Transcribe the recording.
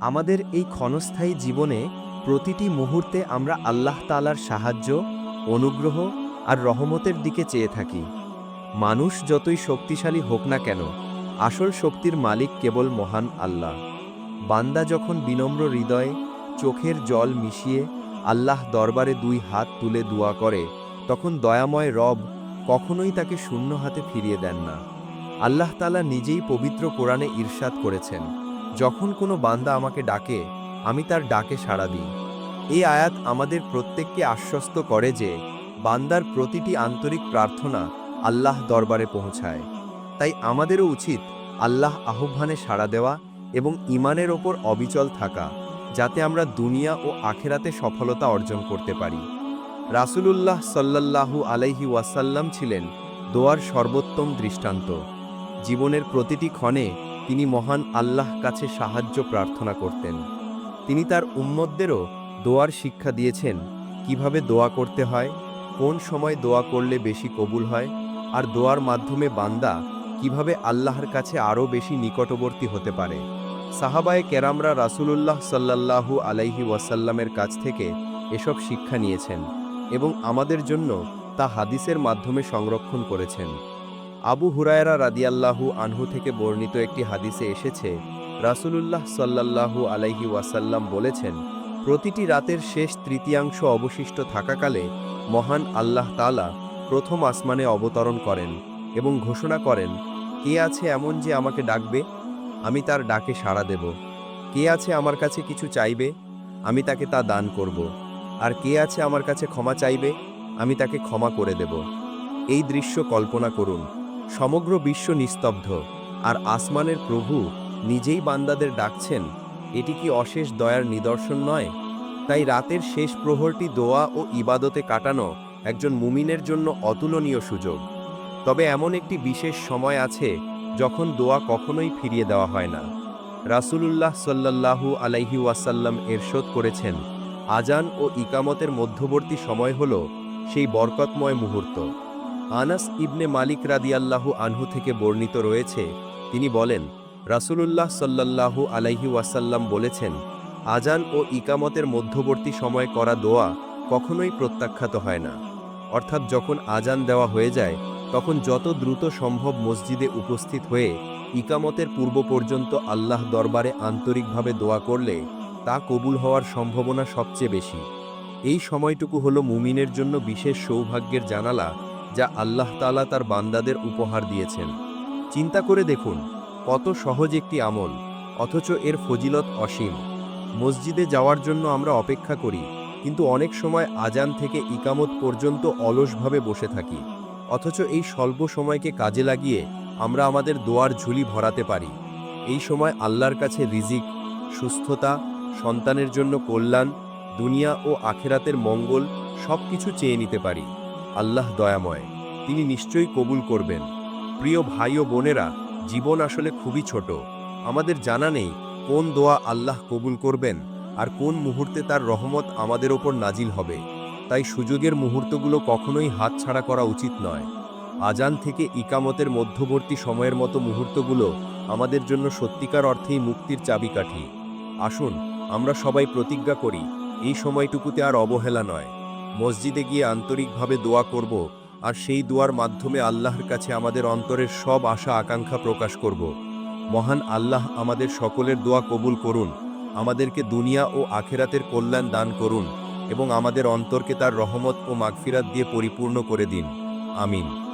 আমাদের এই ক্ষণস্থায়ী জীবনে প্রতিটি মুহূর্তে আমরা আল্লাহ তালার সাহায্য, অনুগ্রহ আর রহমতের দিকে চেয়ে থাকি। মানুষ যতই শক্তিশালী হোক না কেন, আসল শক্তির মালিক কেবল মহান আল্লাহ। বান্দা যখন বিনম্র হৃদয়ে চোখের জল মিশিয়ে আল্লাহ দরবারে দুই হাত তুলে দোয়া করে, তখন দয়াময় রব কখনোই তাকে শূন্য হাতে ফিরিয়ে দেন না। আল্লাহ তালা নিজেই পবিত্র কোরআনে ঈর্ষাদ করেছেন। যখন কোনো বান্দা আমাকে ডাকে, আমি তার ডাকে সাড়া দিই। এই আয়াত আমাদের প্রত্যেককে আশ্বস্ত করে যে, বান্দার প্রতিটি আন্তরিক প্রার্থনা আল্লাহ দরবারে পৌঁছায়। তাই আমাদেরও উচিত আল্লাহ আহ্বানে সাড়া দেওয়া এবং ইমানের ওপর অবিচল থাকা, যাতে আমরা দুনিয়া ও আখেরাতে সফলতা অর্জন করতে পারি। রাসূলুল্লাহ সাল্লাল্লাহু আলাইহি ওয়াসাল্লাম ছিলেন দোয়ার সর্বোত্তম দৃষ্টান্ত। জীবনের প্রতিটি ক্ষণে তিনি মহান আল্লাহ কাছে সাহায্য প্রার্থনা করতেন। তিনি তার উম্মতদেরও দোয়ার শিক্ষা দিয়েছেন, কীভাবে দোয়া করতে হয়, কোন সময় দোয়া করলে বেশি কবুল হয়, আর দোয়ার মাধ্যমে বান্দা কীভাবে আল্লাহর কাছে আরও বেশি নিকটবর্তী হতে পারে। সাহাবায়ে কেরামরা রাসূলুল্লাহ সাল্লাল্লাহু আলাইহি ওয়াসাল্লামের কাছ থেকে এসব শিক্ষা নিয়েছেন এবং আমাদের জন্য তা হাদিসের মাধ্যমে সংরক্ষণ করেছেন। আবু হুরায়রা রাদিয়াল্লাহু আনহু থেকে বর্ণিত একটি হাদিসে এসেছে, রাসূলুল্লাহ সাল্লাল্লাহু আলাইহি ওয়াসাল্লাম বলেছেন, প্রতিটি রাতের শেষ তৃতীয়াংশ অবশিষ্ট থাকাকালে মহান আল্লাহ তাআলা প্রথম আসমানে অবতরণ করেন এবং ঘোষণা করেন, কে আছে এমন যে আমাকে ডাকবে? আমি তার ডাকে সাড়া দেব। কে আছে আমার কাছে কিছু চাইবে? আমি তাকে তা দান করব। আর কে আছে আমার কাছে ক্ষমা চাইবে? আমি তাকে ক্ষমা করে দেব। এই দৃশ্য কল্পনা করুন। সমগ্র বিশ্ব নিস্তব্ধ, আর আসমানের প্রভু নিজেই বান্দাদের ডাকছেন, এটি কি অশেষ দয়ার নিদর্শন নয়? তাই রাতের শেষ প্রহরটি দোয়া ও ইবাদতে কাটানো একজন মুমিনের জন্য অতুলনীয় সুযোগ। তবে এমন একটি বিশেষ সময় আছে যখন দোয়া কখনোই ফিরিয়ে দেওয়া হয় না। রাসূলুল্লাহ সাল্লাল্লাহু আলাইহি ওয়াসাল্লাম এরশোদ করেছেন আজান ও ইকামতের মধ্যবর্তী সময় হল সেই বরকতময় মুহূর্ত। আনাস ইবনে মালিক রাদিয়াল্লাহু আনহু থেকে বর্ণিত রয়েছে, তিনি বলেন, রাসূলুল্লাহ সাল্লাল্লাহু আলাইহি ওয়াসাল্লাম বলেছেন, আজান ও ইকামতের মধ্যবর্তী সময় করা দোয়া কখনোই প্রত্যাখ্যাত হয় না। অর্থাৎ যখন আজান দেওয়া হয়ে যায়, তখন যত দ্রুত সম্ভব মসজিদে উপস্থিত হয়ে ইকামতের পূর্ব পর্যন্ত আল্লাহ দরবারে আন্তরিকভাবে দোয়া করলে তা কবুল হওয়ার সম্ভাবনা সবচেয়ে বেশি। এই সময়টুকু হলো মুমিনের জন্য বিশেষ সৌভাগ্যের জানালা যা আল্লাহ তাআলা তার বান্দাদের উপহার দিয়েছেন। চিন্তা করে দেখুন, কত সহজ একটি আমল, অথচ এর ফজিলত অসীম। মসজিদে যাওয়ার জন্য আমরা অপেক্ষা করি, কিন্তু অনেক সময় আজান থেকে ইকামত পর্যন্ত অলসভাবে বসে থাকি, অথচ এই স্বল্প সময়কে কাজে লাগিয়ে আমরা আমাদের দোয়ার ঝুলি ভরাতে পারি। এই সময় আল্লাহর কাছে রিজিক, সুস্থতা, সন্তানের জন্য কল্যাণ, দুনিয়া ও আখেরাতের মঙ্গল সব কিছু চেয়ে নিতে পারি। আল্লাহ দয়াময়, তিনি নিশ্চয়ই কবুল করবেন। প্রিয় ভাই ও বোনেরা, জীবন আসলে খুবই ছোট। আমাদের জানা নেই কোন দোয়া আল্লাহ কবুল করবেন আর কোন মুহূর্তে তার রহমত আমাদের ওপর নাজিল হবে। তাই সুযোগের মুহূর্তগুলো কখনোই হাতছাড়া করা উচিত নয়। আজান থেকে ইকামতের মধ্যবর্তী সময়ের মতো মুহূর্তগুলো আমাদের জন্য সত্যিকার অর্থেই মুক্তির চাবিকাঠি। আসুন, আমরা সবাই প্রতিজ্ঞা করি, এই সময়টুকুতে আর অবহেলা নয়। মসজিদে গিয়ে আন্তরিকভাবে দোয়া করব আর সেই দোয়ার মাধ্যমে আল্লাহর কাছে আমাদের অন্তরের সব আশা আকাঙ্ক্ষা প্রকাশ করব। মহান আল্লাহ আমাদের সকলের দোয়া কবুল করুন, আমাদেরকে দুনিয়া ও আখেরাতের কল্যাণ দান করুন এবং আমাদের অন্তরকে তার রহমত ও মাগফিরাত দিয়ে পরিপূর্ণ করে দিন। আমিন।